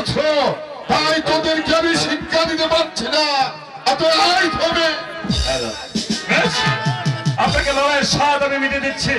নিরক্ষ তাই তোদেরকে আমি শিক্ষা দিতে পারছি না। এত আই হবে। আপনাকে লড়াইয়ের স্বাদ আমি মিটে দিচ্ছি।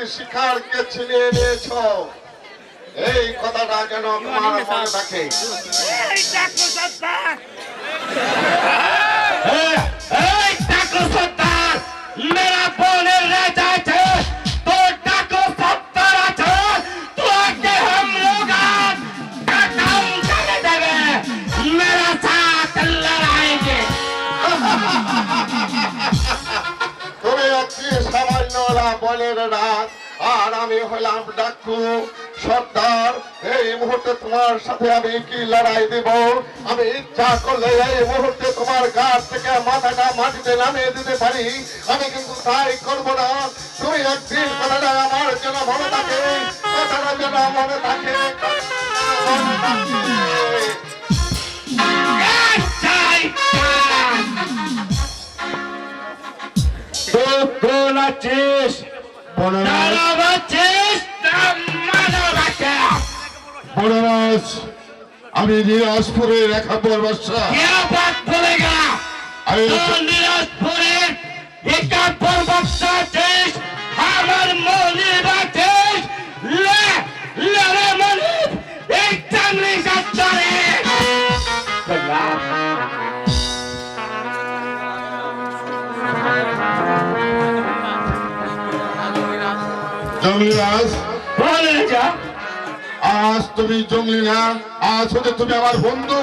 কাছ কে ছিনিয়ে নিয়েছ। এই কথাটা যেন তোমার মনে থাকে। বনের রাত আর আমি হলাম ডাকু। সর্দার, এই মুহূর্তে তোমার সাথে আমি কি লড়াই দিব? আমি ইচ্ছা করলে এই মুহূর্তে তোমার গাছ থেকে মাথাটা মাটিতে নামিয়ে দিতে পারি। আমি কিন্তু তাই করব না। তুমি একদিন কথাটা আমার যেন মনে থাকে। কথাটা যেন মনে থাকে। মনে থাকে। তো কোন বনরাজ আমি নিরাজপুরের একাম্বর বাসা নিরাজপুরের একাম্বর বাসা আমার মনে রাখে জঙ্গলিরাজ। বলে আজ তুমি জঙ্গলি না আজ হতে তুমি আমার বন্ধু।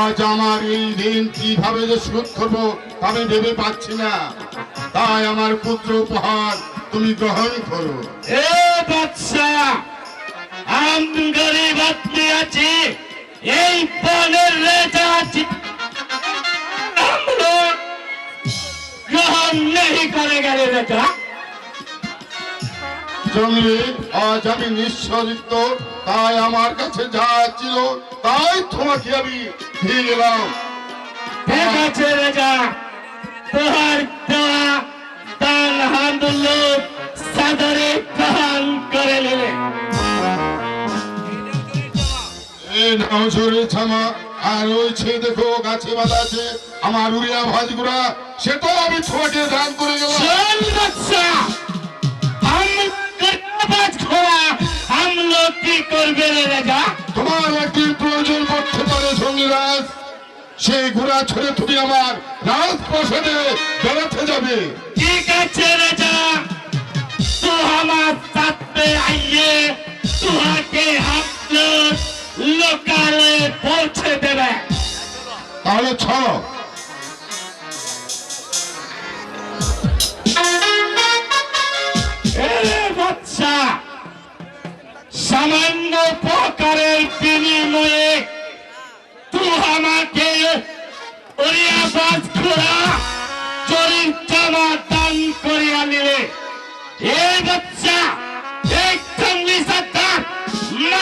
আজ আমার এই ঋণ কীভাবে যে শোধ করব আমি ভেবে পাচ্ছি না। তাই আমার পুত্র উপহার তুমি গ্রহণ করো। আম গরিব আদমি আছি এই বনের রেজা আছি हम लोग ग्रहण नहीं करेगा रे बेटा জঙ্গলি আজ আমি নিঃসরিত তাই আমার কাছে যা ছিল তাই তোমাকে আমি দিয়ে গেলাম ঠিক আছে রেজা তোহার দেওয়া দান হাত লোক সাদরে গ্রহণ করে নিলে নজরে আমার উড়িয়া ভাজগুড়া সে তো আমি ছোটে দান করে গেলাম। তোমার একটি প্রয়োজন করতে পারে সঙ্গীরাজ। সেই ঘোড়া ছেড়ে তুমি আমার রাজপ্রসাদে বেড়াতে যাবে। ঠিক আছে রাজা তো আমার সাথে আইয়ে তোমাকে হাত পরকালে পৌঁছে দেবে। তাহলে ছ বাচ্চা সামান্য প্রকারের বিনিময়ে তুই আমাকে বাজ খোলা চরির দান করিয়া নিলে। এ বাচ্চা একদম নিষাদ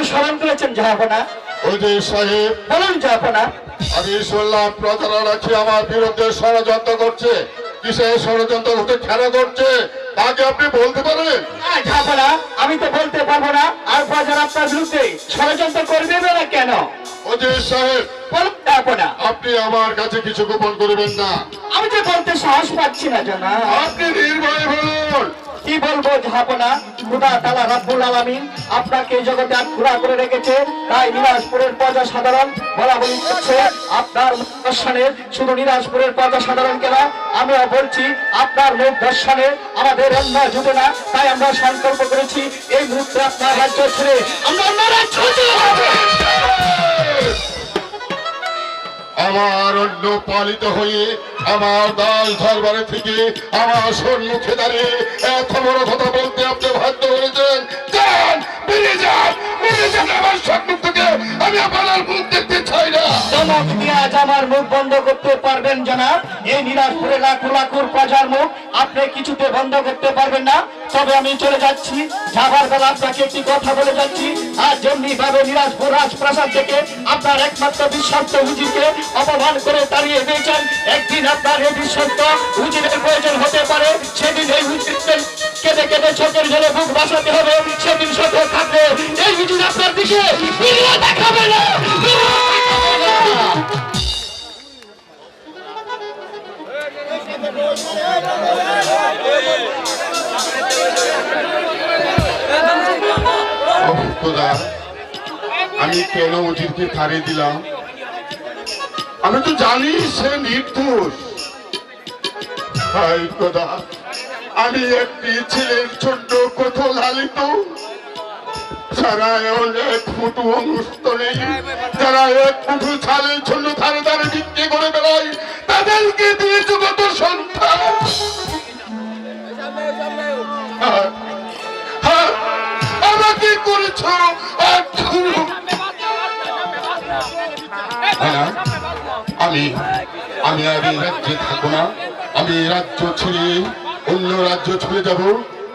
কেন স্মরণ করেছেন জাহাপনা। অজিত সাহেব বলুন জাহাপনা। আমি শুনলাম প্রজারা নাকি আমার বিরুদ্ধে ষড়যন্ত্র করছে। কিসে ষড়যন্ত্র হতে খেলা করছে তাকে আপনি বলতে পারেন? জাহাপনা আমি তো বলতে পারব না। আর আপনার বিরুদ্ধে ষড়যন্ত্র করবে না কেন? সাহেব বলুন জাহাপনা। আপনি আমার কাছে কিছু গোপন করবেন না। আমি যে বলতে সাহস পাচ্ছি না জানা। আপনি নির্ভয় বলুন কি বলব জাহাপনা খুদা তালা রাব্বুল আলামিন আপনাকে এই জগতে আটকুড়া করে রেখেছে। তাই নিরাজপুরের প্রজা সাধারণ বলা বলি করছে আপনার মুখ দর্শনে শুধু নিরাজপুরের প্রজা সাধারণ কেনা আমিও বলছি, আপনার মুখ দর্শনে আমাদের অন্য জুটে না। তাই আমরা সংকল্প করেছি, এই মুহূর্তে আপনার রাজ্য ছেড়ে আমরা অন্য রাজ্য। আমার অন্য পালিত হয়ে, আমার দাস দরবারে থেকে আমার সম্মুখে দাঁড়িয়ে এত বড় কথা বলতে আপনি ভাগ্য হয়েছেন। যান যান, বেরিয়ে যান আমার সম্মুখ থেকে। আমি আপনার মুখ দেখতে চাই না। আর যেমনি আপনার একমাত্র বিশ্বস্ত হুজিরকে অপমান করে তাড়িয়ে দিয়েছেন, একদিন আপনার এই বিশ্বস্ত হুজিরের প্রয়োজন হতে পারে। সেদিন এই হুজিরকে কেঁদে কেঁদে চোখের জলে বুক বাঁচাতে হবে সেদিন সাথে থাকবে এই হুজির আপনার দিকে দেখাবে আমি কেন অজিতকে তাড়িয়ে দিলাম? আমি তো জানি সে নির্দোষ। আমি একটি ছেলের ছোট্ট কত লালিত যারা এক হ্যাঁ, হ্যাঁ, হ্যাঁ, আমি আমি আর এই রাজ্যে থাকব না। আমি রাজ্য ছেড়ে অন্য রাজ্য ছুটে যাব।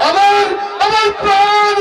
আমার আমার প্রাণ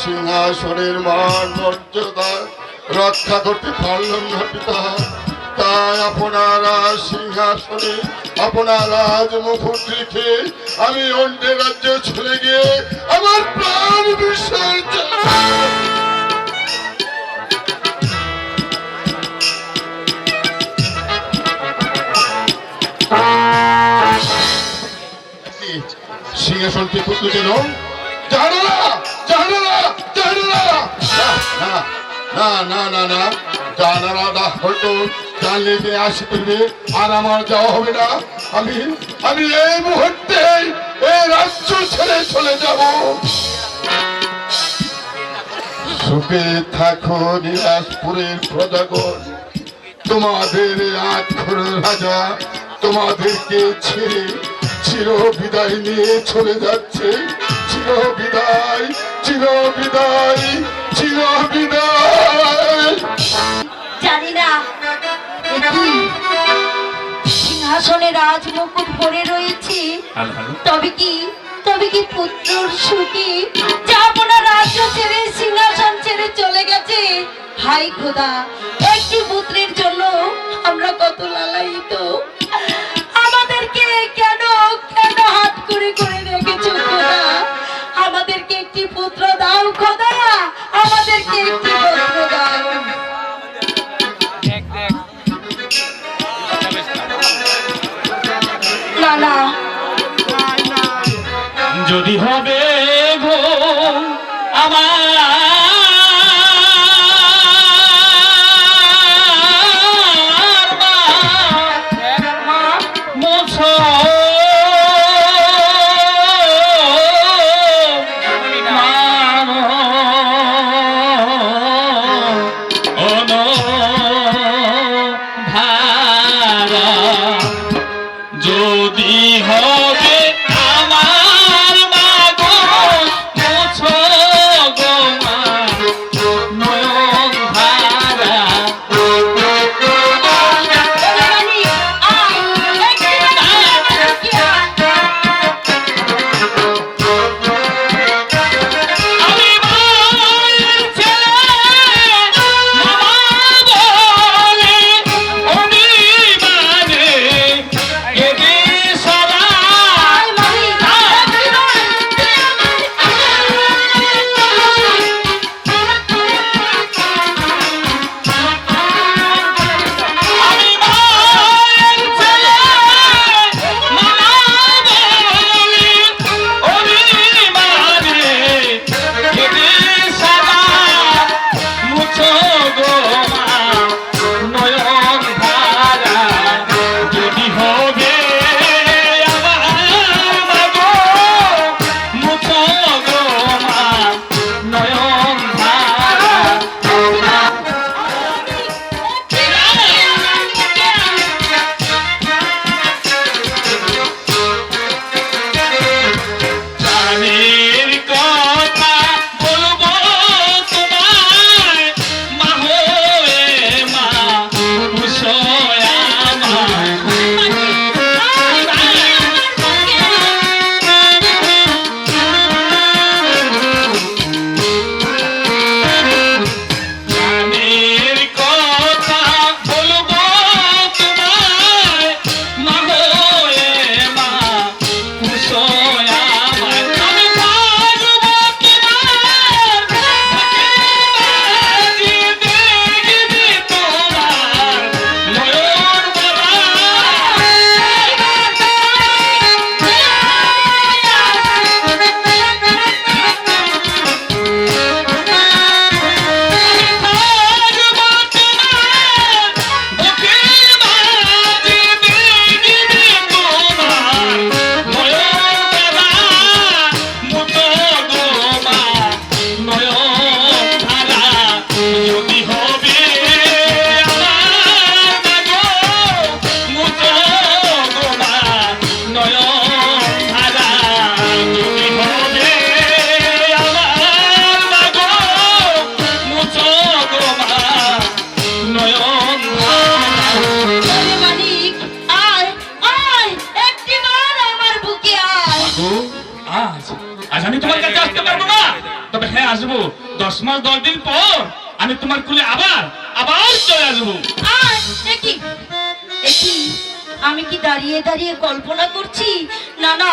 সিংহাসনের মান, মর্যাদা, রক্ষা করতে পারলাম না পিতা। তাই আপনারা সিংহাসনে আপনার রাজমুকুট রেখে আমি অন্য রাজ্যে চলে গিয়ে আমার প্রাণ বিসর্জন সিংহাসনকে পুত্র যেন জানো না, না না না জানারা না হয়তো জানলে যে আসি করবে আর আমার যাওয়া হবে না আমি আমি এই মুহূর্তে এই রাজ্য ছেড়ে চলে যাব সুখে থাকো বিলাসপুরের প্রজাগণ তোমাদের আক্ষর রাজা তোমাদেরকে ছেড়ে চির বিদায় নিয়ে চলে যাচ্ছে চির বিদায় চির বিদায় জানি না? সিংহাসনে রাজমুকুট পরে রয়েছি। তবে কি তবে কি পুত্র সুখী? যা আপনার রাজ্য ছেড়ে সিংহাসন ছেড়ে চলে গেছে। হাই খোদা একটি পুত্রের জন্য আমরা কত লালায়িত। আমাদেরকে কেন কেন হাত করে করে রেখেছো খোদা? একটি পুত্র দাও খোদা আমাদেরকে একটি পুত্র দাও। যদি হবে আমি কি দাঁড়িয়ে দাঁড়িয়ে কল্পনা করছি? না না,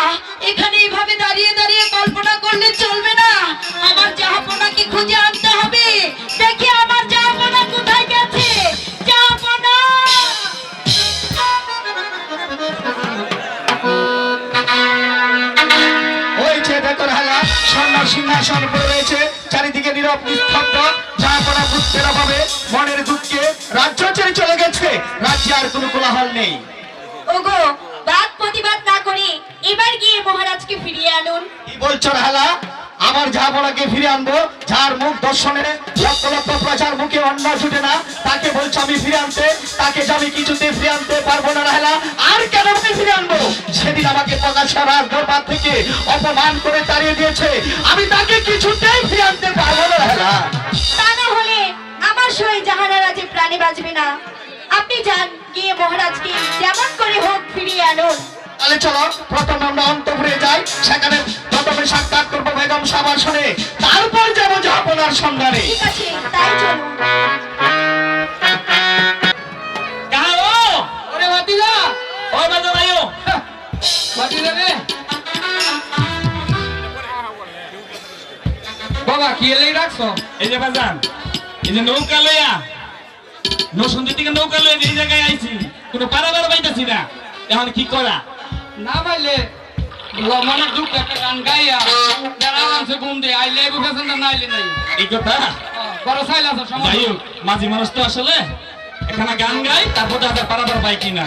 এখানে এইভাবে দাঁড়িয়ে দাঁড়িয়ে কল্পনা করলে চলবে না। আমার জাহাপনাকে খুঁজে আনতে হবে? দেখি আমার জাহাপনা কোথায় সিংহাসন পড়ে রয়েছে চারিদিকে নীরব নিস্তব্ধ জাহাপনা বুঝতে না পাবে মনের দুঃখে রাজ্য ছেড়ে চলে গেছে রাজ্যে আর কোনো কোলাহল নেই। ওগো বাদ প্রতিবাদ না করে এবার গিয়ে মহারাজকে ফিরিয়ে আনুন। কি বলছো হালা আমার জাহাপনাকে ফিরে আনব, যার মুখ দর্শনে, লক্ষ লক্ষ প্রজার মুখে অন্য ছুটে না, তাকে বলছো আমি ফিরে আনতে, তাকে যে আমি কিছুতে ফিরে আনতে পারব না রাহেলা, আর কেন আমি ফিরে আনব? সেদিন আমাকে প্রকাশ্যে রাজ দরবার থেকে অপমান করে তাড়িয়ে দিয়েছে, আমি তাকে কিছুতেই ফিরে আনতে পারব না রাহেলা। না হলে আমার যে না, আপনি যান গিয়ে মহারাজকে যেমন করে হোক ফিরিয়ে আনুন। তাহলে চলো প্রথমে আমরা অন্তপুরে যাই সেখানে প্রথমে সাক্ষাৎ করব বেগম সাবার শুনে। তারপর যাব জাহাপনার সন্ধানে। ঠিক আছে তাই বাবা কি এলেই রাখছো এই যে বাজান এই যে নৌকা লইয়া থেকে নৌকা লইয়া এই জায়গায় আইছি কোনো পারাবার পাইতেছি না। এখন কি করা? না পাইলে মানে দুঃখ একটা গান গাইয়া যারা আরামসে ঘুম দিয়ে। আইলে এবু পেছনটা না আইলে নাই। এই কথা? বড় সাইল আছে সময় মাঝি মানুষ তো আসলে এখানে গান গাই তারপর দেখা পারাবার পাই কিনা।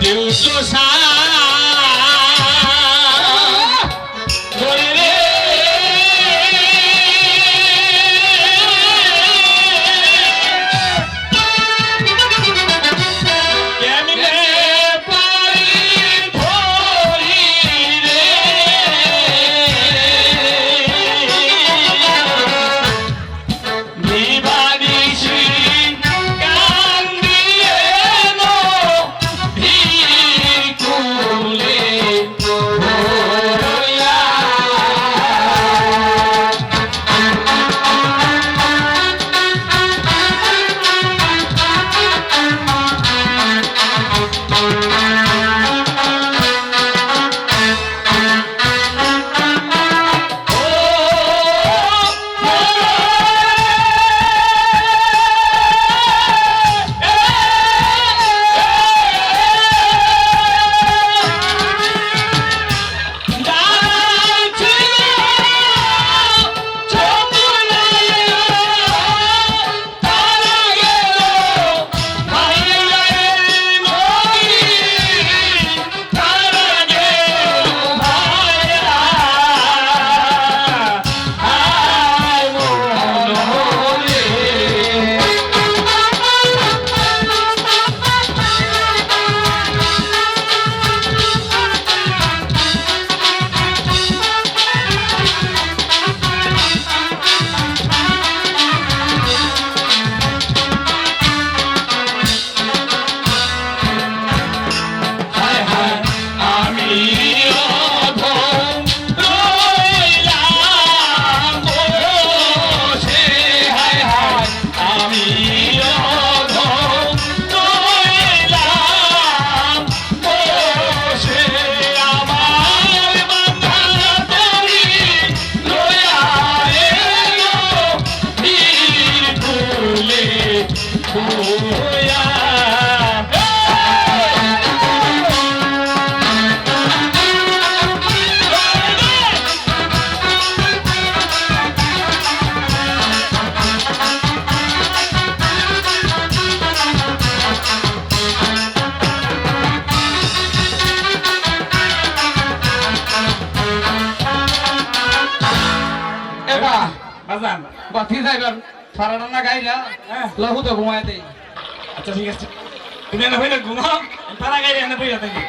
দেউটো সা বাজান ভাতিজা এবার সারা রান্না হ্যাঁ। লাহু তো ঘুমায় দেই আচ্ছা ঠিক আছে। তুমি এনে বইলে ঘুমাও। তারা গাড়ি এনে বইয়া থাকি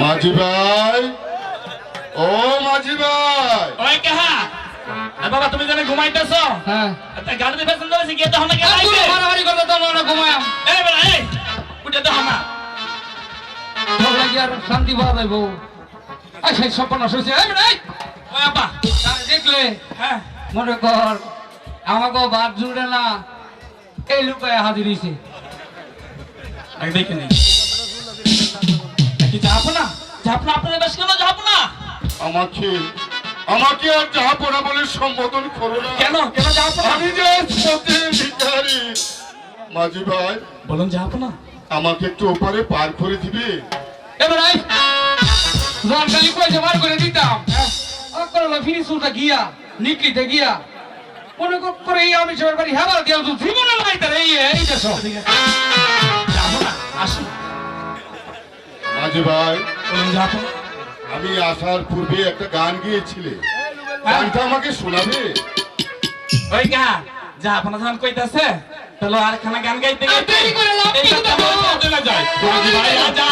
মাঝি ভাই ও মাঝি ভাই ওই কাহা? আর বাবা তুমি জানে ঘুমাইতেছ? হ্যাঁ। তা গাড়িতে পেছন ধরেছি গিয়ে দেখো না কে আর তুই লাগবে মারামারি করতে তো না ঘুমায়াম এই বেলা এই উঠে দেখো না আর শান্তি পাওয়া যাইব। দেখলে? হ্যাঁ। মনে কর আমাকে বাদ জুড়ে না এই লুকায় হাজির হয়েছে দেখে নেই যাব না? যাব না আপনার বেশ কেন যাব না? আমাকে আমাকে আর জাহাপনা বলে সম্বোধন করো না? কেন আমি যে সত্যের ভিখারি। মাঝি ভাই বলুন না? আমাকে একটু ওপারে পার করে দিবে? এবার আই পয়সা বার করে দিতাম করল ফিনিশুটা গিয়া নিকলিতে গিয়া। মনে কর এই আমি সবার বাড়ি হেবার দিয়া তো জীবনে নাই তার এই এই দেশ যাব না আসুন মাঝি ভাই আমি আসার পূর্বে একটা গান গিয়েছিলে। গানটা আমাকে শোনাবে? ওই গান যা আপনার যখন কইতাছে তাহলে আর খানা গান গাইতে দেরি করে লাভ কি? কথা বলতে যায়। মাঝি ভাই, যা।